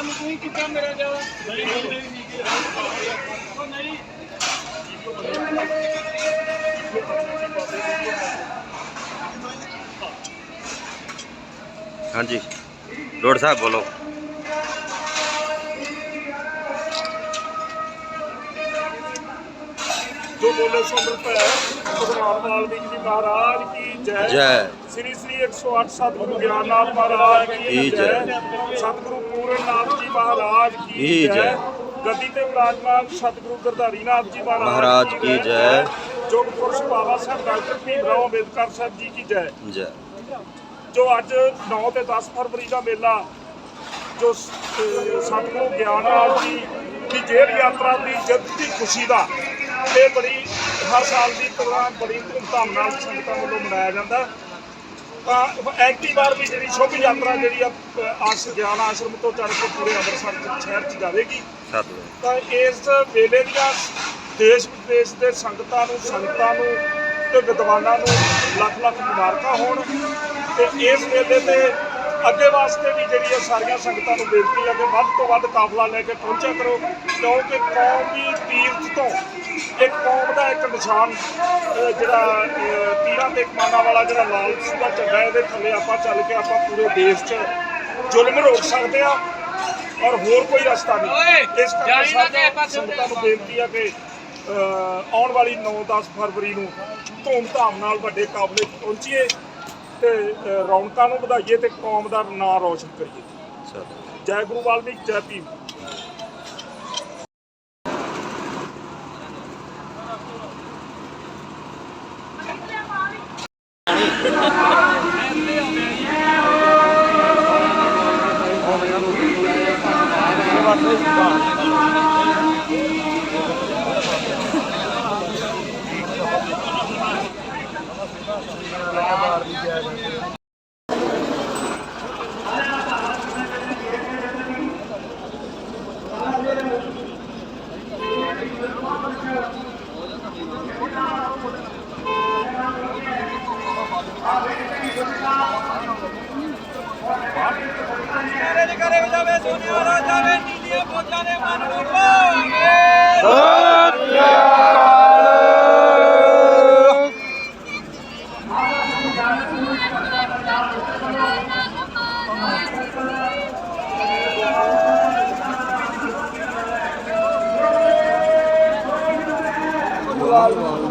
ਸਾਨੂੰ ਕੋਈ ਕਿੱਦਾਂ ਮੇਰਾ ਜਾ ਨਹੀਂ ਨਹੀਂ ਨਹੀਂ ਹਾਂਜੀ। ਡੋੜ ਸਾਹਿਬ ਬੋਲੋ। ਜੋ ਬੋਲੇ ਸੋ ਮਿਲ ਪਿਆ ਭਗਵਾਨ ਵਾਲਮੀਕ ਜੀ ਮਹਾਰਾਜ ਕੀ ਜੈ। ਜੈ। ਸ੍ਰੀ ਸ੍ਰੀ 108 ਸਤਿਗੁਰੂ ਗਿਆਨਨਾਥ ਮਹਾਰਾਜ ਕੀ ਜੈ। ਜੈ। ਸਤਿਗੁਰੂ ਪੂਰਨਨਾਥ ਜੀ ਮਹਾਰਾਜ ਕੀ ਜੈ। ਜੈ। ਗੱਦੀ ਤੇ ਵਿਰਾਜਮਾਨ ਸਤਿਗੁਰੂ ਗਰਧਾਰੀ ਨਾਥ ਜੀ ਮਹਾਰਾਜ ਕੀ ਜੈ। ਜੋਗ ਪੁਰਸ਼ ਬਾਬਾ ਸਾਹਿਬ ਡਾਕਟਰ ਭੀਮਰਾਓ ਅੰਬੇਦਕਰ ਸਾਹਿਬ ਜੀ ਕੀ ਜੈ। ਜੈ। ਜੋ ਅੱਜ 9 ਤੇ 10 ਫਰਵਰੀ ਦਾ ਮੇਲਾ ਜੋ ਸਤਿਗੁਰੂ ਗਿਆਨਨਾਥ ਜੀ ਦੀ ਜੇਲ੍ਹ ਯਾਤਰਾ ਦੀ ਜਿੱਤ ਦੀ ਖੁਸ਼ੀ ਦਾ ਇਹ ਬੜੀ ਹਰ ਸਾਲ ਦੀ ਤਰ੍ਹਾਂ ਬੜੀ ਧੂਮਧਾਮ ਨਾਲ ਸੰਗਤਾਂ ਵੱਲੋਂ ਮਨਾਇਆ ਜਾਂਦਾ। ਤਾਂ ਐਕਟੀ ਵਾਰ ਵੀ ਜਿਹੜੀ ਸ਼ੁਭ ਯਾਤਰਾ ਜਿਹੜੀ ਆ ਆਸ ਗਿਆਨ ਆਸ਼ਰਮ ਤੋਂ ਚੱਲ ਕੇ ਪੂਰੇ ਅੰਮ੍ਰਿਤਸਰ ਸ਼ਹਿਰ ਚ ਜਾਵੇਗੀ। ਤਾਂ ਇਸ ਵੇਲੇ ਦੀਆਂ ਦੇਸ਼ ਵਿਦੇਸ਼ ਦੇ ਸੰਗਤਾਂ ਨੂੰ ਸੰਗਤਾਂ ਨੂੰ ਤੇ ਵਿਦਵਾਨਾਂ ਨੂੰ ਲੱਖ ਲੱਖ ਮੁਬਾਰਕਾਂ ਹੋਣ। ਤੇ ਇਸ ਵੇਲੇ ਤੇ ਅੱਗੇ ਵਾਸਤੇ ਵੀ ਜਿਹੜੀ ਇਹ ਸਾਰੀਆਂ ਸੰਗਤਾਂ ਨੂੰ ਬੇਨਤੀ ਹੈ ਕਿ ਵੱਧ ਤੋਂ ਵੱਧ ਕਾਫਲਾ ਲੈ ਕੇ ਪਹੁੰਚਿਆ ਕਰੋ ਕਿਉਂਕਿ ਕੌਮ ਦੀ ਤੀਰਥ ਤੋਂ ਇੱਕ ਕੌਮ ਦਾ ਇੱਕ ਨਿਸ਼ਾਨ ਜਿਹੜਾ ਤੀਰਾਂ ਤੇ ਕਮਾਨਾਂ ਵਾਲਾ ਜਿਹੜਾ ਲਾਲ ਸੂਬਾ ਝੰਡਾ ਇਹਦੇ ਥੱਲੇ ਆਪਾਂ ਚੱਲ ਕੇ ਆਪਾਂ ਪੂਰੇ ਦੇਸ਼ 'ਚ ਜ਼ੁਲਮ ਰੋਕ ਸਕਦੇ ਆ ਔਰ ਹੋਰ ਕੋਈ ਰਸਤਾ ਨਹੀਂ। ਇਸ ਕਰਕੇ ਸੰਗਤਾਂ ਨੂੰ ਬੇਨਤੀ ਆ ਕਿ ਆਉਣ ਵਾਲੀ 9-10 ਫਰਵਰੀ ਨੂੰ ਧੂਮਧਾਮ ਨਾਲ ਵੱਡੇ ਕਾਬਲੇ 'ਚ ਪਹੁੰਚੀਏ। ਤੇ ਰੌਣਕਾਂ ਨੂੰ ਵਧਾਈਏ ਤੇ ਕੌਮ ਦਾ ਨਾਂ ਰੌਸ਼ਨ ਕਰੀਏ। ਜੈ ਗੁਰੂ ਵਾਲਮੀਕ ਜੈ ਭੀਮ। ਮੇਰੇ ਘਰੇ ਜਾਵੇ ਸੋਨਿਆ ਰਾਜਾ ਵੇ ਨੀਲੀਆਂ ਫੌਜਾਂ ਨੇ ਮਨ ਨੂੰ ਭਾਗੇ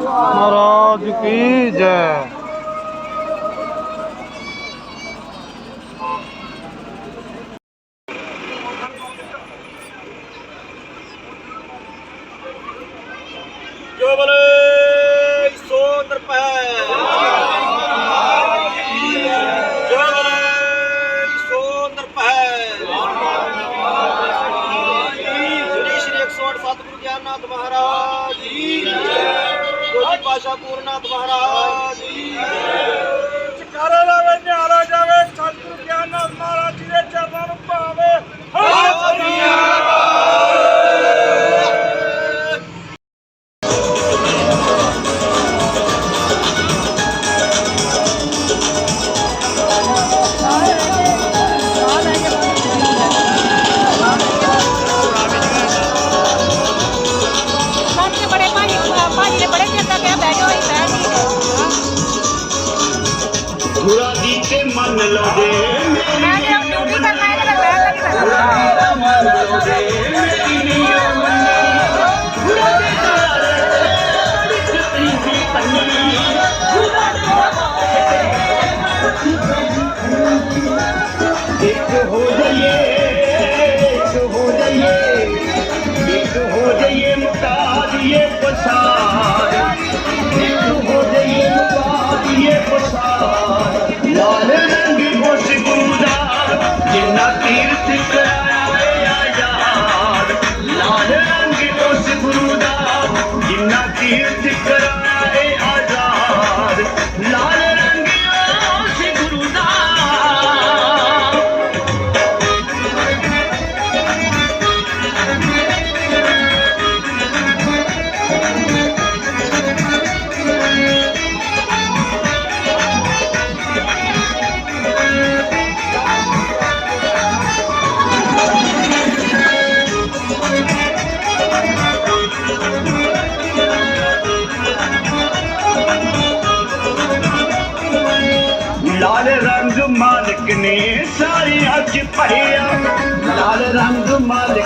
ਮਹਾਰਾਜ ਕੀ ਜੈ ਮਹਾਰਾਜ ਜੀ। ਜੋਤੀ ਪਾਸ਼ਾ ਪੂਰਨਾਥ ਮਹਾਰਾਜ ਜੀ। ਚਕਾਰਾ ਲਾਵੇ ਨਿਹਾਰਾ ਜਾਵੇ ਸਤਿਗੁਰੂ ਗਿਆਨਨਾਥ ਮਹਾਰਾਜ ਜੀ ਦੇ ਚਰਨਾਂ ਨੂੰ ਭਾਵੇ ਸਾਹਮਣੇ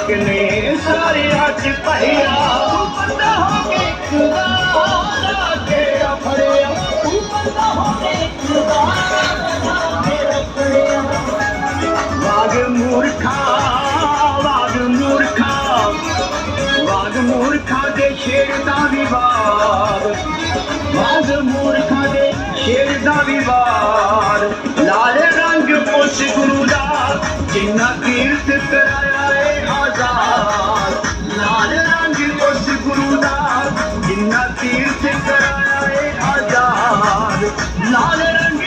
ਮਾਲਕ ਨੇ ਸਾਰੇ ਅੱਜ ਭਰਿਆ। ਤੂੰ ਬੰਦਾ ਹੋ ਕੇ ਖੁਦਾ ਦਾ ਤੇਰਾ ਫੜਿਆ ਤੂੰ ਬੰਦਾ ਹੋ ਕੇ ਖੁਦਾ ਵਾਗ ਮੂਰਖਾ ਵਾਗ ਮੂਰਖਾ। ਵਾਗ ਮੂਰਖਾ ਦੇ ਸ਼ੇਰ ਦਾ ਵਿਵਾਦ ਵਾਗ ਮੂਰਖਾ ਦੇ ਸ਼ੇਰ ਦਾ ਵਿਵਾਦ ਲਾਲ ਰੰਗ ਉਸ ਗੁਰੂ ਦਾ ਜਿੰਨਾ ਕੀਰਤ ਕਰਾਇਆ ਏ ਆਜ਼ਾਦ ਲਾਲ ਰੰਗ ਉਸ ਗੁਰੂ ਦਾ ਜਿੰਨਾ ਕੀਰਤ ਕਰਾਇਆ ਏ ਆਜ਼ਾਦ ਲਾਲ ਰੰਗ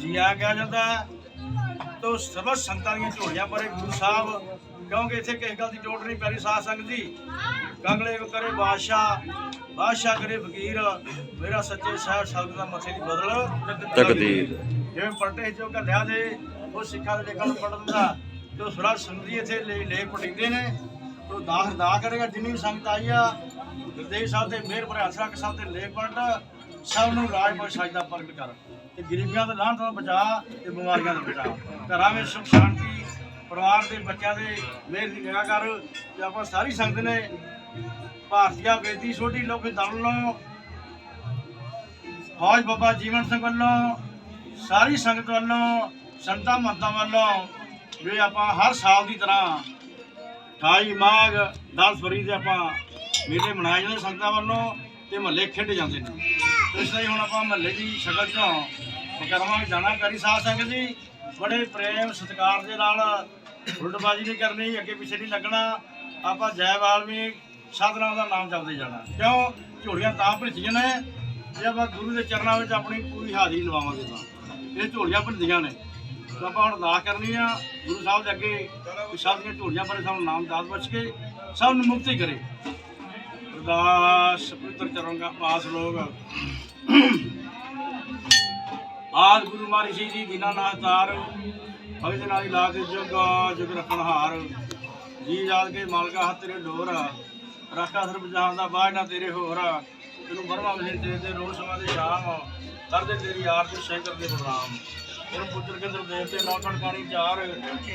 ਜੀਆ ਗਿਆ ਜਾਂਦਾ। ਤੋ ਸਭ ਸੰਤਾਂ ਦੀਆਂ ਝੋਲੀਆਂ ਭਰੇ ਗੁਰੂ ਸਾਹਿਬ ਕਿਉਂਕਿ ਇੱਥੇ ਕਿਸੇ ਗੱਲ ਦੀ ਟੋਟ ਨਹੀਂ ਪੈਰੀ ਸਾਧ ਸੰਗਤ ਜੀ ਕੰਗਲੇ ਕਰੇ ਬਾਦਸ਼ਾਹ ਬਾਦਸ਼ਾਹ ਕਰੇ ਫਕੀਰ ਮੇਰਾ ਸੱਚੇ ਸਾਹਿਬ ਸ਼ਬਦ ਦਾ ਮੱਥੇ ਦੀ ਬਦਲ। ਤਕਦੀਰ। ਜਿਵੇਂ ਪਲਟੇ ਜੋ ਘੱਲਿਆ ਦੇ ਉਹ ਸਿੱਖਾਂ ਦੇ ਨੂੰ ਪੜਨ ਦਾ ਜੋ ਸੁਰਾ ਸੰਗਤੀ ਇੱਥੇ ਲੈ ਲੈ ਪਟਿੰਦੇ ਨੇ। ਤੋ ਦਾਸ ਦਾ ਕਰੇਗਾ ਜਿੰਨੀ ਵੀ ਸੰਗਤ ਆਈ ਆ ਗੁਰਦੇਵ ਸਾਹਿਬ ਦੇ ਮਿਹਰ ਭਰੇ ਹੱਥ ਰੱਖ ਸਾਹਿਬ ਦੇ ਲੇਖ ਪਲਟ ਸਭ ਨੂੰ ਰਾਜ ਬਖਸ਼ਾਈ ਦਾ ਪ੍ਰਗਟ ਕਰ ਤੇ ਗਰੀਬੀਆਂ ਤੋਂ ਲਾਂਝ ਤੋਂ ਬਚਾ ਤੇ ਬਿਮਾਰੀਆਂ ਤੋਂ ਬਚਾ। ਘਰਾਂ ਵਿੱਚ ਸੁਖ ਸ਼ਾਂਤੀ, ਪਰਿਵਾਰ ਦੇ ਬੱਚਿਆਂ ਦੇ ਮਿਹਰ ਦੀ ਨਿਗਾਹ ਕਰ ਤੇ ਆਪਾਂ ਸਾਰੀ ਸੰਗਤ ਨੇ ਭਾਰਤੀਆ ਵੇਦੀ ਛੋਟੀ ਲੋਕ ਦਲ ਨੂੰ ਫੌਜ ਬਾਬਾ ਜੀਵਨ ਸਿੰਘ ਵੱਲੋਂ, ਸਾਰੀ ਸੰਗਤ ਵੱਲੋਂ, ਸੰਤਾਂ ਮਹੰਤਾਂ ਵੱਲੋਂ ਵੀ ਆਪਾਂ ਹਰ ਸਾਲ ਦੀ ਤਰ੍ਹਾਂ 28 ਮਾਘ 10 ਫਰੀ ਦੇ ਆਪਾਂ ਮੇਲੇ ਮਨਾਏ ਜਾਂਦੇ ਸੰਗਤਾਂ ਵੱਲੋਂ ਤੇ ਮਹੱਲੇ ਖੇਡੇ ਜਾਂਦੇ ਨੇ। ਇਸ ਲਈ ਹੁਣ ਆਪਾਂ ਮਹੱਲੇ ਦੀ ਸ਼ਕਲ ਚੋਂ ਮੁਕਰਮਾਂ ਜਾਣਾ ਕਰੀ ਸਾਧ ਸੰਗਤ ਜੀ। ਬੜੇ ਪ੍ਰੇਮ ਸਤਿਕਾਰ ਦੇ ਨਾਲ ਫੁੱਟਬਾਜੀ ਨਹੀਂ ਕਰਨੀ, ਅੱਗੇ ਪਿੱਛੇ ਨਹੀਂ ਲੱਗਣਾ। ਆਪਾਂ ਜੈ ਵਾਲਮੀਕ ਸਤਨਾਮ ਦਾ ਨਾਮ ਜਪਦੇ ਜਾਣਾ। ਕਿਉਂ? ਝੋਲੀਆਂ ਤਾਂ ਭਿੱਜੀਆਂ ਨੇ। ਜੇ ਆਪਾਂ ਗੁਰੂ ਦੇ ਚਰਨਾਂ ਵਿੱਚ ਆਪਣੀ ਪੂਰੀ ਹਾਜ਼ਰੀ ਲਵਾਵਾਂਗੇ ਤਾਂ। ਇਹ ਝੋਲੀਆਂ ਭਿੱਜੀਆਂ ਨੇ। ਤਾਂ ਆਪਾਂ ਹੁਣ ਅਰਦਾਸ ਕਰਨੀ ਆ। ਗੁਰੂ ਸਾਹਿਬ ਦੇ ਅੱਗੇ ਕਿ ਸਭ ਦੀਆਂ ਝੋਲੀਆਂ ਪਰ ਸਾਨੂੰ ਨਾਮ ਦਾਤ ਬਚ ਕੇ ਸਭ ਨੂੰ ਮੁਕਤੀ ਕਰੇ। ਅਰਦਾਸ ਪੁੱਤਰ ਚਰਨ ਦਾ ਪਾਸ ਲੋਗ ਆਦ ਗੁਰੂ ਮਾਰੀ ਸੀ ਜੀ ਦੀਨਾਨਾਥ ਤਾਰ, ਭਗਤ ਨਾਲੀ ਲਾ ਕੇ ਜੁਗ ਜੁਗ ਰੱਖਣ ਹਾਰ। ਜੀ ਯਾਦ ਕੇ ਮਾਲਕਾ ਹੱਥ ਤੇਰੇ ਡੋਰ ਰਾਖਾ ਸਰਬ ਜਹਾਨ ਦਾ ਬਾਝ ਨਾ ਤੇਰੇ ਹੋਰ ਤੈਨੂੰ ਬਰਮਾ ਵਿਸ਼ੇ ਤੇਰੇ ਤੇ ਰੋਜ਼ ਸਮਾਂ ਦੇ ਸ਼ਾਮ ਕਰਦੇ ਤੇਰੀ ਆਰਤੀ ਸ਼ੰਕਰ ਦੇ ਬਲਰਾਮ ਤੈਨੂੰ ਪੁੱਤਰ ਕੇਂਦਰ ਦੇਵਤੇ ਨੌ ਖੜਕਾਣੀ ਚਾਰ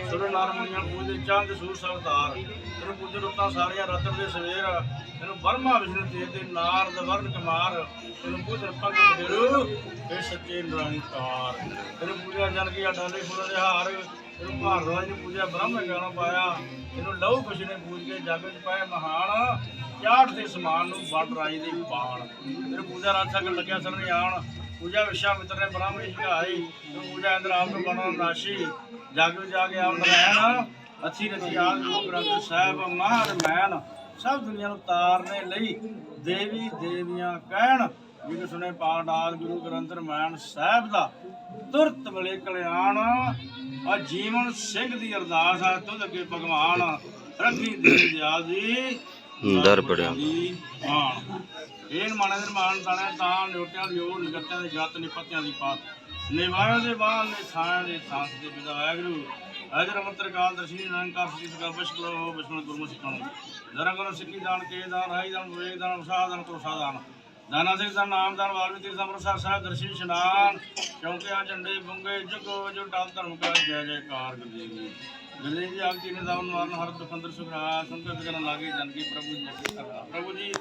ਸੁਰ ਨਾਰ ਮੁਨੀਆਂ ਚੰਦ ਸੂਰ ਸਰਦਾਰ। ਤੈਨੂੰ ਪੁੱਤਰ ਰੁੱਤਾਂ ਸਾਰੀਆਂ ਰਤਨ ਦੇ ਸਵੇਰ ਤੈਨੂੰ ਬਰਮਾ ਵਿਸ਼ਨੂੰ ਤੇਰੇ ਤੇ ਨਾਰਦ ਵਰਨ ਕੁਮਾਰ ਤੈਨੂੰ ਪੁੱਤਰ ਪੰਗ ਦੇਰੂ ਇਹ ਸੱਚੇ ਨਿਰੰਕਾਰ ਤੈਨੂੰ ਪੂਜਾ ਜਨ ਕੀ ਡਾਲੇ ਫੁੱਲਾਂ ਦੇ ਹਾਰ। ਤੈਨੂੰ ਭਾਰਦਵਾਜ ਦੀ ਪੂਜਾ ਬ੍ਰਹਮ ਗਿਆਨੋਂ ਪਾਇਆ। ਇਹਨੂੰ ਲਹੂ ਕੁਛ ਨੇ ਪੂਜ ਕੇ ਜਗ ਵਿੱਚ ਪਾਇਆ ਮਹਾਨ। ਚਾਟ ਦੇ ਸਮਾਨ ਨੂੰ ਵੱਡ ਰਾਜ ਦੇ ਪਾਣ ਤੈਨੂੰ ਪੂਜਾ ਰਾਤ ਸਕਲ ਲੱਗਿਆ ਸਰਨੇ ਆਣ ਪੂਜਾ ਵਿਸ਼ਾ ਮਿੱਤਰ ਨੇ ਬ੍ਰਾਹਮਣੀ ਸ਼ਿਕਾਈ ਤੈਨੂੰ ਪੂਜਾ ਅੰਦਰ ਆਪ ਨੂੰ ਬਣਾਉਣ ਰਾਸ਼ੀ। ਜਗ ਵਿੱਚ ਜਾ ਕੇ ਆਉਣ ਰਹਿਣ ਅੱਛੀ ਰਚੀ ਆਦ ਗੁਰੂ ਗ੍ਰੰਥ ਸਾਹਿਬ ਮਹਾਨ ਮੈਨ ਸਭ ਦੁਨੀਆ ਨੂੰ ਤਾਰਨੇ ਲਈ ਦੇਵੀ ਦੇਵੀਆਂ ਕਹਿਣ। ਜਿਨ ਸੁਨੇ ਪਾਠ ਆਦ ਗੁਰੂ ਗ੍ਰੰਥ ਰਮਾਇਣ ਸਾਹਿਬ ਦਾ। ਤੁਰਤ ਮਿਲੇ ਕਲਿਆਣ। ਆ ਜੀਵਨ ਸਿੰਘ ਦੀ ਅਰਦਾਸ ਆ ਤੁਧ ਅੱਗੇ ਭਗਵਾਨ। ਰੱਖੀ ਦੇ ਦਿਆਲ ਦੀ ਦਰ ਪੜਿਆ। ਹਾਂ ਇਹ ਮਾਣੇ ਦੇ ਮਾਨ ਤਾਣੇ ਤਾਂ ਨਿਉਟਿਆਂ ਦੀ ਉਹ ਨਿਗਤਿਆਂ ਦੇ ਜੱਤ ਨਿਪਤਿਆਂ ਦੀ ਪਾਤ। ਨਿਵਾਇਆਂ ਦੇ ਬਾਣ ਨੇ ਛਾਇਆ ਦੇ ਸਾਥ ਦੇ ਵਿਦਾ ਵਾਹਿਗੁਰੂ। ਅਜਰ ਮੰਤਰ ਕਾਲ ਦਰਸ਼ਨੀ ਨਿਰੰਕਾਰ ਸ੍ਰੀ ਸਗਾ ਬਸ਼ਕਰੋ ਬਿਸਮਿਲ ਗੁਰਮੁਖ ਸਿੱਖਣ ਜਰਾ ਕਰੋ ਸਿੱਖੀ ਦਾਨ ਕੇ ਦਾਨ ਰਾਈ ਦਾਨ ਵੇਗ ਦਾਨ ਉਸਾਹ ਦਾਨ ਕਰੋਸਾ ਦਾਨ। ਦਾਨਾ ਸਿੰਘ ਦਾ ਨਾਮ ਦਾਨ, ਵਾਲਮੀਕੀ ਤੀਰਥ ਅੰਮ੍ਰਿਤਸਰ ਸਾਹਿਬ ਦਰਸ਼ਨ ਇਸ਼ਨਾਨ। ਕਿਉਂਕਿ ਆ ਝੰਡੇ, ਬੁੰਗੇ, ਜਗੋ ਜੋ ਟਾਲ ਧਰਮ ਕਾ ਜੈ ਜੈਕਾਰ ਗੁਰਦੇਵੀ ਗਲੇ ਜੀ, ਆਪ ਜੀ ਨੇ ਦਾਨ ਮਾਰਨ ਹਰ ਦੁਖੰਦਰ ਸੁਖਰਾ ਸੰਤ ਕਰਨ ਲਾਗੇ, ਜਨ ਕੀ ਪ੍ਰਭੂ ਜੀ ਅੱਗੇ ਪ੍ਰਭੂ ਜੀ।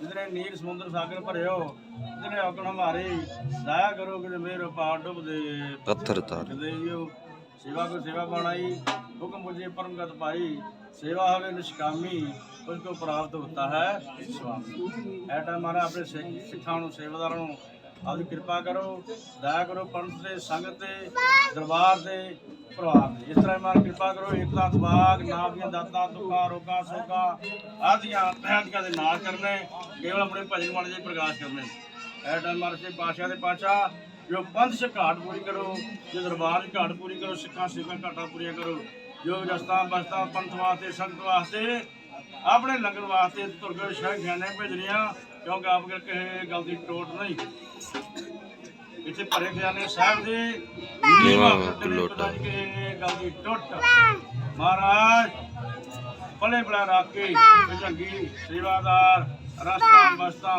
ਜਿਦਰੇ ਨੀਰ ਸਮੁੰਦਰ ਸਾਗਰ ਭਰਿਓ ਜਿਦਰੇ ਔਕੜ ਹਮਾਰੀ ਦਇਆ ਕਰੋ ਕਿ ਮੇਰੋ ਪਾਰ ਡੁੱਬਦੇ। ਪੱਥਰ ਤਾਰ। ਦੇਵਿਓ ਸੇਵਾ ਕੋ ਸੇਵਾ ਬਣਾਈ ਹੁਕਮ ਬੁਝੇ ਪਰਮਗਤ ਪਾਈ ਸੇਵਾ ਹੋਵੇ ਨਿਸ਼ਕਾਮੀ ਉਸ ਕੋ ਪ੍ਰਾਪਤ ਹੁੰਦਾ ਹੈ ਸਵਾਮੀ। ਐਟਾ ਮਾਰਾ ਆਪਣੇ ਸਿੱਖਾਂ ਨੂੰ ਸੇਵਾਦਾਰਾਂ ਨੂੰ ਆਪਦੀ ਕਿਰਪਾ ਕਰੋ, ਦਇਆ ਕਰੋ ਪੰਥ ਦੇ, ਸੰਗਤ ਦੇ, ਦਰਬਾਰ ਦੇ, ਪਰਿਵਾਰ ਦੇ। ਇਸ ਤਰ੍ਹਾਂ ਮਾਰ ਕਿਰਪਾ ਕਰੋ, ਏਕਤਾ ਸਵਾਗ ਨਾਮ ਦੀਆਂ ਦਾਤਾਂ ਦੁੱਖਾਂ ਰੋਗਾਂ, ਸੋਗਾਂ, ਆਦੀਆਂ ਆਦੀਆਂ ਦੇ ਨਾਲ ਕਰਨੇ, ਕੇਵਲ ਆਪਣੇ ਭਜਨ ਮਨ ਦੇ ਪ੍ਰਕਾਸ਼ ਕਰਨੇ। ਇਹ ਟਾਈਮ ਮਾਰ ਸੇ ਪਾਸ਼ਾ ਦੇ ਪਾਸ਼ਾ ਜੋ ਪੰਥ ਸੇ ਘਾਟ ਪੂਰੀ ਕਰੋ, ਜੋ ਦਰਬਾਰ ਦੀ ਘਾਟ ਪੂਰੀ ਕਰੋ, ਸਿੱਖਾਂ ਸੇਵਾ ਘਾਟਾਂ ਪੂਰੀਆਂ ਕਰੋ, ਜੋ ਜਸਤਾਂ ਬਸਤਾਂ, ਪੰਥ ਵਾਸਤੇ, ਸੰਗਤ ਵਾਸਤੇ, ਆਪਣੇ ਲੰਗਰ ਵਾਸਤੇ ਤੁਰਗੇ ਸ਼ਹਿਰ ਗਿਆਨੇ ਭੇਜਣੀਆਂ ਕਿਉਂਕਿ ਆਪ ਕਰਕੇ ਇਹ ਗੱਲ ਦੀ ਟੋਟ ਨਹੀਂ। ਇੱਥੇ ਭਰੇ ਗਿਆਨੇ ਸਾਹਿਬ ਦੇ ਨੀਵਾਂ ਲੋਟਾ। ਕੇ ਗੱਲ ਦੀ ਟੁੱਟ। ਮਹਾਰਾਜ ਭਲੇ ਬੜਾ ਰੱਖ ਭਜੰਗੀ ਸੇਵਾਦਾਰ ਰਸਤਾ ਬਸਤਾ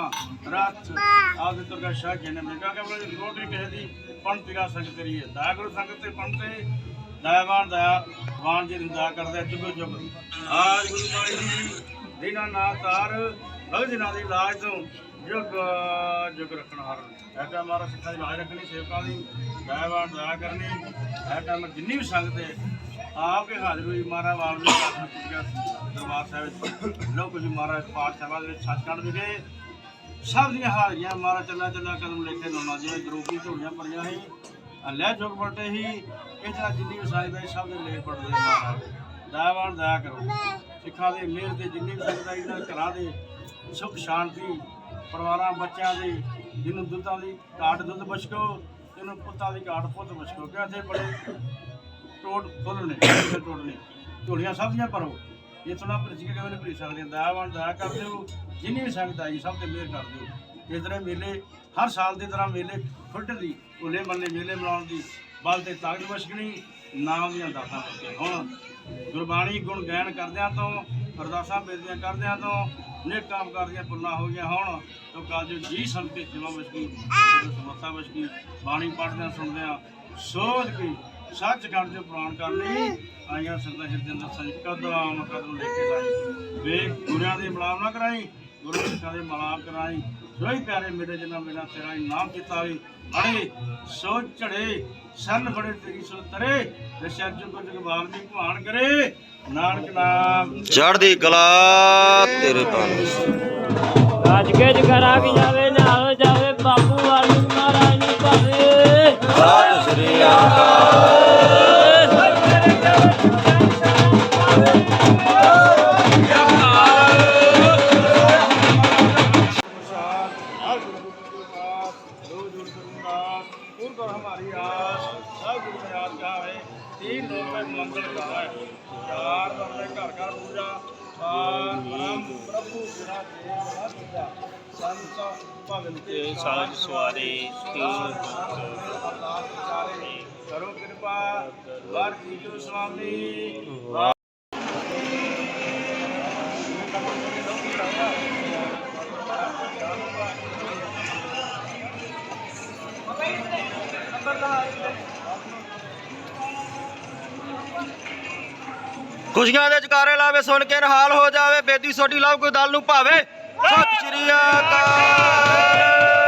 ਰੱਥ ਆਦਿ ਤੁਰਗਾ ਸ਼ਾਹ ਗਿਆਨੇ ਮੈਂ ਕਹਾਂ ਕਿ ਆਪਣੇ ਰੋਟੀ ਕਿਸੇ ਦੀ ਪੰਥ ਦਾ ਸੰਗ ਕਰੀਏ। ਦਇਆ ਗੁਰੂ ਸੰਗਤ ਤੇ ਪੰਥ ਤੇ ਦਇਆਵਾਨ ਦਇਆ ਵਾਨ ਜੀ ਦੀ ਦਇਆ ਕਰਦੇ ਜੁਗ ਜੁਗ ਆਜ ਗੁਰੂ ਮਾਈ ਜੀ ਦਿਨਾਂ ਨਾ ਤਾਰ ਭਗਤ ਜਨਾਂ ਦੀ ਲਾਜ ਤੋਂ ਜੁਗ ਜੁਗ ਰੱਖਣ ਹਰ ਐਟਾ ਮਾਰਾ ਸਿੱਖਾਂ ਦੀ ਲਾਜ ਰੱਖਣੀ, ਸੇਵਕਾਂ ਦੀ ਦਇਆਵਾਨ ਦਇਆ ਕਰਨੀ। ਐਟਾ ਮੈਂ ਜਿੰਨੀ ਵੀ ਸੰਗਤ ਹੈ, ਆਪ ਕੇ ਹਾਜ਼ਰ ਹੋਈ। ਮਾਰਾ ਵਾਲਮੀਕ ਆਸਨ ਦਰਬਾਰ ਸਾਹਿਬ ਵਿੱਚ ਲੋ ਕੁਝ ਮਾਰਾ ਪਾਠ ਸਭਾ ਦੇ ਵਿੱਚ ਸੱਚਖੰਡ ਵਿਖੇ ਸਭ ਦੀਆਂ ਹਾਜ਼ਰੀਆਂ ਮਾਰਾ ਚੱਲਾ ਚੱਲਾ ਕਦਮ ਲੈ ਕੇ ਲਾਉਣਾ ਜਿਵੇਂ ਗਰੂਪੀ ਝੋਲੀਆਂ ਪੜੀਆਂ ਸੀ ਅੱਲੇ ਜੁਗ ਬਲਟੇ ਹੀ ਇਹ ਜਿਹੜਾ ਜਿੰਨੀ ਵੀ ਸਾਈ ਦਾ ਸਭ ਦੇ ਲੇਖ ਪੜਦੇ ਮਹਾਰਾਜ। ਦਇਆਵਾਨ ਦਇਆ ਕਰੋ। ਸਿੱਖਾਂ ਦੇ ਮਿਹਰ ਤੇ ਜਿੰਨੀ ਵੀ ਸੰਗਤ ਹੈ ਇਹਨਾਂ ਘਰਾਂ ਦੇ ਸੁਖ ਸ਼ਾਂਤੀ, ਪਰਿਵਾਰਾਂ, ਬੱਚਿਆਂ ਦੀ, ਜਿਹਨੂੰ ਦੁੱਧਾਂ ਦੀ ਘਾਟ ਦੁੱਧ ਬਸ਼ਕੋ ਜਿਹਨੂੰ ਪੁੱਤਾਂ ਦੀ ਘਾਟ ਪੁੱਤ ਬਚਕੋ ਕਹਿੰਦੇ ਬੜੇ ਟੋਟ ਫੁੱਲ ਨੇ ਝੋਲੀਆਂ ਸਭ ਦੀਆਂ ਭਰੋ। ਇਹ ਸੁਣਾ ਪ੍ਰਿੰਸ ਕੇ ਕਿਵੇਂ ਭਰੀ ਸਕਦੇ ਦਇਆਵਾਨ ਦਇਆ ਕਰਦੇ ਹੋ ਜਿੰਨੀ ਵੀ ਸੰਗਤ ਆਈ, ਸਭ ਤੇ ਮਿਹਰ ਕਰ ਦਿਓ। ਇਸ ਤਰ੍ਹਾਂ ਮੇਲੇ, ਹਰ ਸਾਲ ਦੀ ਤਰ੍ਹਾਂ ਮੇਲੇ ਫੁੱਟ ਦੀ, ਭੁੱਲੇ ਮੱਲੇ ਮੇਲੇ ਮਨਾਉਣ ਦੀ ਬਲ ਤੇ ਤਾਕਤ ਬਸ਼ਕਣੀ ਨਾਮ ਦੀਆਂ ਦਾਤਾਂ ਹੁਣ ਗੁਰਬਾਣੀ ਗੁਣ ਗਾਇਨ ਕਰਦਿਆਂ ਤੋਂ, ਅਰਦਾਸਾਂ ਬੇਨਤੀਆਂ ਕਰਦਿਆਂ ਤੋਂ ਨੇਕ ਕੰਮ ਕਰਦੀਆਂ ਪੁੰਨਾ ਹੋ ਗਿਆ ਹੁਣ, ਤੋ ਕੱਲ ਜੀ ਸੁਣ ਕੇ ਜਿਵਾ ਬਸ਼ਕੀ ਸਮਤਾ ਬਸ਼ਕੀ ਬਾਣੀ ਪੜ੍ਹਦਿਆਂ ਸੁਣਦਿਆਂ ਸੋਚ ਕੇ ਸੱਚ ਖੰਡ ਜੋ ਪ੍ਰਾਣ ਕਰ ਲਈ ਆਈਆਂ ਸੰਗਤਾਂ ਹਿਰਦੇ ਅੰਦਰ ਸੱਚ ਕਦਮ ਕਦਮ ਲੈ ਕੇ ਲਾਈ ਵੇਖ ਗੁਰਿਆਂ ਦੇ ਮਲਾਮ ਨਾ ਕਰਾਈ ਗੁਰੂ ਸਿੱਖਾਂ ਦੇ ਮਲਾਮ ਕਰਾਈ ਸੋਈ ਪਿਆਰੇ ਮੇਰੇ ਜਿਨ੍ਹਾਂ ਮੇਰਾ ਤੇਰਾ ਨਾਮ ਕੀਤਾ ਹੋਈ ਅੜੇ ਸੋਚ ਚੜੇ ਸੰਨ ਫੜੇ ਤੇਰੀ ਸੋ ਤਰੇ ਦਸ਼ਾ ਜੁਗ ਜੁਗ ਵਾਲਮੀਕ ਭਾਣ ਕਰੇ ਨਾਨਕ ਨਾਮ। ਚੜ੍ਹਦੀ ਕਲਾ ਤੇਰੇ ਤਾਨ ਰਾਜ ਕੇ ਜਗਰਾ ਕੀ ਜਾਵੇ ਨਾਲ ਜਾਵੇ ਬਾਪੂ ਵਾਲੀ ਮਹਾਰਾਜ ਨੂੰ ਭਾਵੇ। ਸਤਿ ਸ੍ਰੀ ਅਕਾਲ। ਮੰਗਲ ਗਾਵੇ ਕਾਰ ਤੁਹਾਡੇ ਘਰ ਘਰ ਪੂਜਾ ਕਾਰ ਬ੍ਰਹਮ ਪ੍ਰਭੂ ਜਿਹੜਾ ਦੇਵ ਸਤਿਆ ਸੰਤ ਭਗਤੇ ਸਾਜ ਸਵਾਰੇ ਤੀਨ ਅਰਦਾਸ ਵਿਚਾਰੇ ਕਰੋ ਕਿਰਪਾ ਵਾਰ ਜੀਤੋ ਸੁਆਮੀ ਵਾਹ Thank you. ਖੁਸ਼ੀਆਂ ਦੇ ਜਕਾਰੇ ਲਾਵੇ, ਸੁਣ ਕੇ ਨਿਹਾਲ ਹੋ ਜਾਵੇ, ਬੇਦੀ ਸੋਡੀ ਲਵ ਕੋਈ ਦਲ ਨੂੰ ਭਾਵੇ। ਸਤਿ ਸ੍ਰੀ ਅਕਾਲ।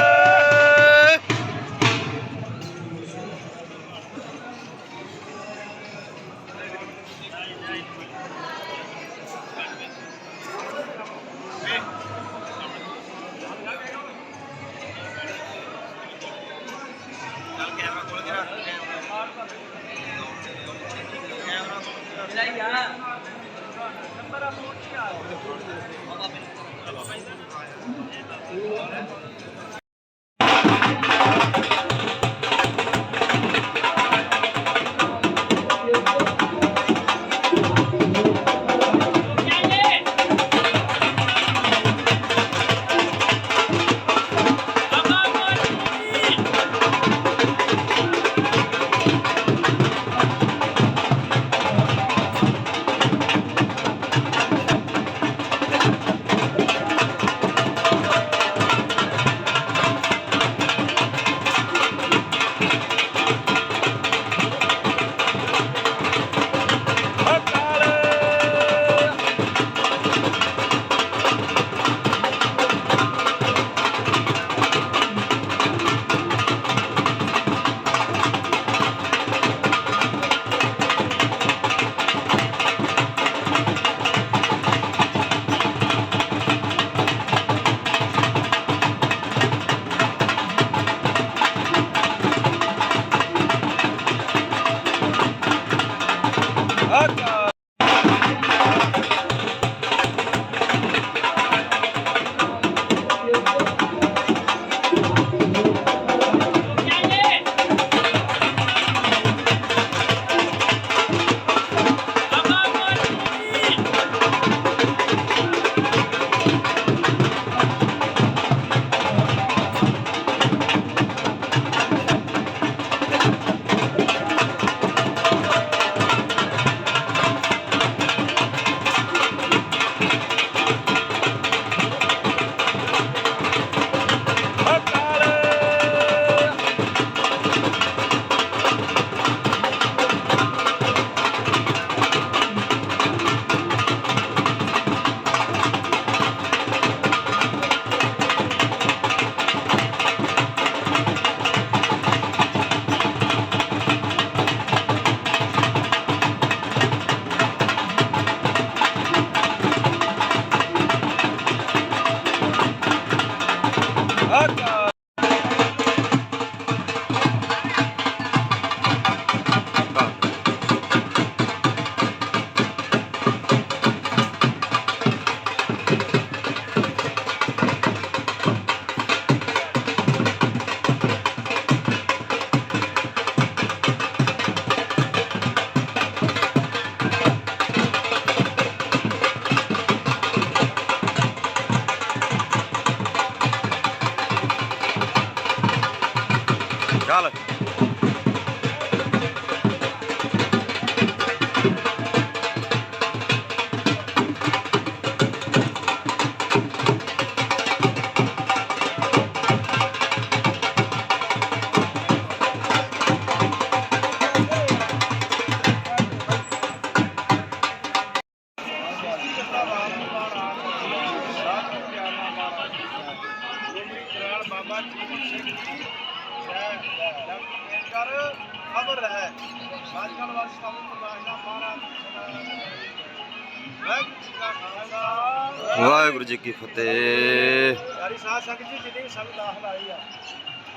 ਵਾਹਿਗੁਰੂ ਜੀ ਕੀ ਫਤਿਹ ਸਾਰੀ ਸਾਧ ਸੰਗਤ ਜੀ ਜਿੰਨੀ ਵੀ ਸੰਗਤ ਦਾਖਲ ਆਈ ਆ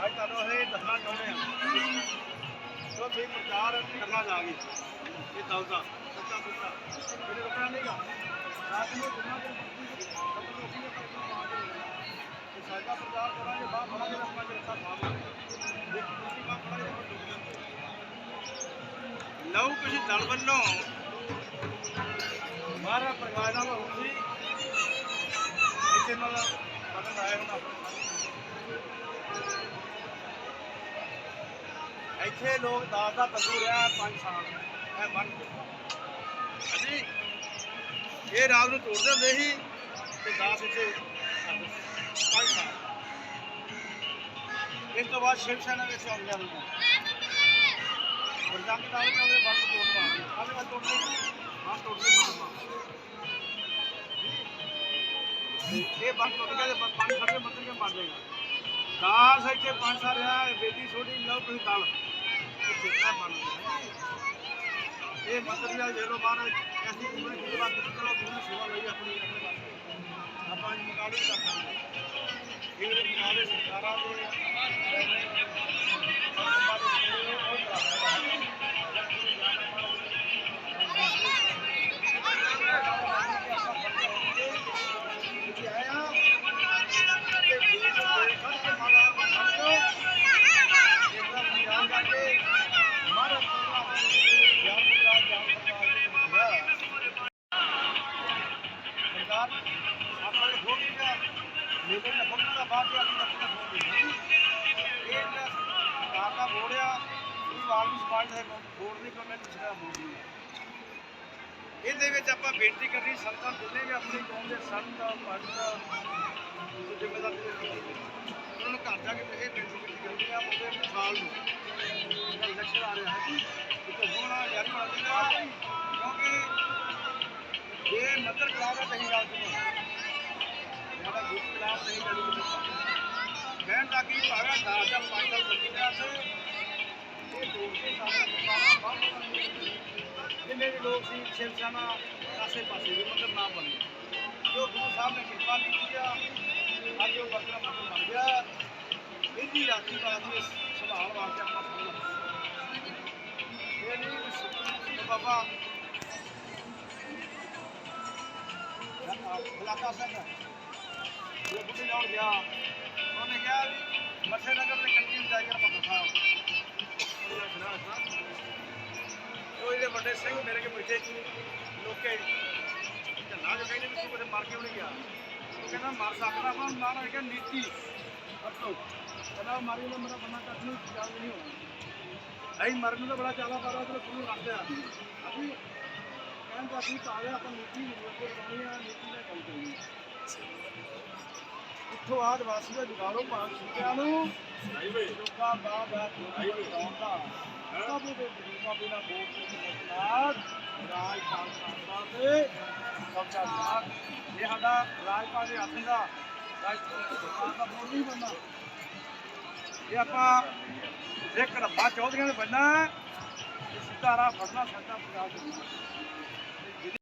ਅੱਜ ਤੁਹਾਨੂੰ ਇਹ ਦੱਸਣਾ ਚਾਹੁੰਦੇ ਆ ਜੋ ਵੀ ਪ੍ਰਚਾਰ ਕਰਨਾ ਜਾ ਗਏ ਇਹ ਦਲ ਦਾ ਸੱਚਾ ਸੁੱਚਾ ਇਹਨੇ ਰੁਕਣਾ ਨਹੀਂਗਾ ਸਾਥ ਨੂੰ ਜਿੰਨਾ ਚਿਰ ਮਰਜ਼ੀ ਰੱਬ ਨੂੰ ਅਸੀਂ ਕਰਨਾ ਆ ਤੇ ਸਾਡਾ ਪ੍ਰਚਾਰ ਕਰਾਂਗੇ ਬਾਹਰ ਬੜਾਂਗੇ ਰੱਖਾਂ ਚ ਰੱਖਾ ਸਾਹਮਣੇ ਦੇਖੀ ਤੁਸੀਂ ਕੰਮ ਕਰਾਂਗੇ ਲਓ ਕੁਝ ਦਲ ਵੱਲੋਂ ਮਾਰਾ ਪ੍ਰਕਾਸ਼ ਨਾਲ ਹੋਊ ਸੀ ਇੱਥੇ ਲੋਕ ਦਾਸ ਦਾ ਤੰਦੂ ਰਿਹਾ 5 ਸਾਲ। ਇਹ ਬਣ ਅਸੀਂ ਇਹ ਰਾਤ ਨੂੰ ਤੋੜਦੇ ਹੁੰਦੇ ਸੀ ਤੇ ਦਾਸ ਇੱਥੇ 5 ਸਾਲ। ਇਸ ਤੋਂ ਬਾਅਦ ਸ਼ਿਵ ਸੈਨਾ ਵਿੱਚ ਆ ਗਿਆ ਲੋਕ ਗੁਰਜੰਗ ਦਾ ਉਹਦੇ ਬੰਦ ਤੋੜਵਾ ਆਲੇ ਤੋੜਦੇ ਹਾਂ ਤੋੜਦੇ ਮਾਰਮਾ ਇਹ ਬੰਦ ਟੁੱਟ ਗਿਆ ਤੇ ਪੰਜ ਸਾਰੇ ਮੰਤਰ ਮਰ ਜਾਏਗਾ। ਦਾਸ ਇੱਥੇ ਪੰਜ ਸਾਰੇ ਆ ਬੇਦੀ ਛੋਟੀ, ਲਓ ਤੁਸੀਂ ਦਲ। ਇੱਥੇ ਬਣ ਇਹ ਮੰਤਰ ਵੀ ਜੇ ਲੋ ਐਸੀ ਉਮਰ ਦੀ ਬਾਤ ਚਲੋ, ਤੁਸੀਂ ਸੇਵਾ ਲਈ ਆਪਣੀ ਆਪਾਂ ਅੱਜ ਮੁਕਾਬਲੇ ਕਰ ਸਕਦੇ ਇਹ ਮੁਕਾਬਲੇ ਸਰਕਾਰਾਂ ਦੇ ਇਹਦੇ ਵਿੱਚ ਆਪਾਂ ਬੇਨਤੀ ਕਰਨੀ, ਸੰਤਾਂ ਜਿੰਨੇ ਵੀ ਆਪਣੀ ਕੌਮ ਦੇ ਸੰਤ ਪੰਡਤ ਜ਼ਿੰਮੇਦਾਰ ਉਹਨਾਂ ਨੂੰ ਘਰ ਜਾ ਕੇ ਇਹ ਬੇਨਤੀ ਕੀਤੀ ਆ ਉਹਦੇ ਸਾਲ ਨੂੰ। ਜਿਹੜਾ ਇਲੈਕਸ਼ਨ ਆ ਰਿਹਾ ਹੈ। ਕਿ ਹੋਣਾ ਯਾਰ ਬਣਾ ਦੇਣਾ ਕਿਉਂਕਿ ਇਹ ਮਤਲਬ ਕਲਾਮ ਹੈ ਨਹੀਂ ਗੱਲ ਸੁਣੋ ਜਿਹੜਾ ਗੁਰੂ ਕਲਾਮ ਨਹੀਂ ਗੱਲ ਸੁਣੋ ਕਹਿਣ ਦਾ ਕੀ ਭਾਵੇਂ ਦਾ ਦਾ ਪੰਜ ਸਾਲ ਚੱਲੀ ਰਿਹਾ ਸੀ ਇਹ ਲੋਕ ਦੇ ਸਾਹਮਣੇ ਬਾਹਰ ਜਿੰਨੇ ਵੀ ਲੋਕ ਸੀ ਸ਼ਿਵ ਸੈਨਾ ਆਸੇ ਪਾਸੇ ਵੀ ਮਤਲਬ ਨਾ ਬਣੇ ਜੋ ਗੁਰੂ ਸਾਹਿਬ ਨੇ ਕਿਰਪਾ ਕੀਤੀ ਆ ਅੱਜ ਉਹ ਵਰਤਣਾ ਮਤਲਬ ਬਣ ਗਿਆ ਇਹਦੀ ਰਾਖੀ ਵਾਸਤੇ ਸੰਭਾਲ ਵਾਸਤੇ ਆਪਣਾ ਸਾਹਮਣਾ ਇਹ ਨਹੀਂ ਕਿ ਬਾਬਾ ਬਲਾਕਾ ਸਿੰਘ ਇਹ ਬੁੱਢੀ ਲਾਉਣ ਗਿਆ ਉਹ ਇਹਦੇ ਵੱਡੇ ਸਿੰਘ ਮੇਰੇ ਕੇ ਬੈਠੇ ਸੀ ਲੋਕੇ। ਝੱਲਾ ਜੋ ਕਹਿੰਦੇ ਤੂੰ ਕਦੇ ਮਰ ਕਿਉਂ ਨਹੀਂ ਗਿਆ। ਉਹ ਕਹਿੰਦਾ ਮਰ ਸਕਦਾ ਪਰ ਮਾਰ ਹੈ ਨੀਤੀ। ਅਰਥੋ ਕਹਿੰਦਾ ਮਾਰੀ ਨੇ ਮੇਰਾ ਬੰਨਾ ਕੱਟ ਨੂੰ ਚੱਲ ਨਹੀਂ ਹੋਣਾ। ਅਸੀਂ ਮਰਨ ਨੂੰ ਤਾਂ ਬੜਾ ਚਾਲਾ ਪਾਰਾ ਤੇ ਤੂੰ ਰੱਖਿਆ ਅਸੀਂ ਕਹਿੰਦਾ ਅਸੀਂ ਪਾਇਆ ਆਪਾਂ ਨੀਤੀ ਨਹੀਂ ਅੱਗੇ ਬਣਾਉਣੀ ਆ ਨੀਤੀ ਨਾਲ ਕੰਮ ਕਰਨੀ ਇੱਥੋਂ ਆਦ ਵਾਸੀ ਦਾ ਜੁਗਾੜੋ ਭਾਂ ਸੁੱਕਿਆਂ ਨੂੰ। ਲੋਕਾਂ ਦਾ ਬੈ ਲਾਉਂਦਾ ਸਭ ਦੇ ਗਰੀਬਾਂ ਬਿਨਾ ਬੋਲ ਕੇ ਮਤਲਾਬ ਰਾਜ ਖਾਲਸਾ ਦੇ ਕਬਜ਼ਾ ਮਾਰ ਇਹ ਸਾਡਾ ਰਾਜਪਾਲ ਦੇ ਹੱਥ ਦਾ। ਰਾਜ ਦਾ ਬੋਲ ਨਹੀਂ ਬੰਦਾ ਇਹ ਆਪਾਂ ਇੱਕ ਰੱਬਾ ਚੌਧਰੀਆਂ ਦੇ ਬੰਨਾ ਸਿੱਧਾ ਰਾਹ ਫੜਨਾ ਸਾਡਾ ਪੰਜਾਬ ਦੇ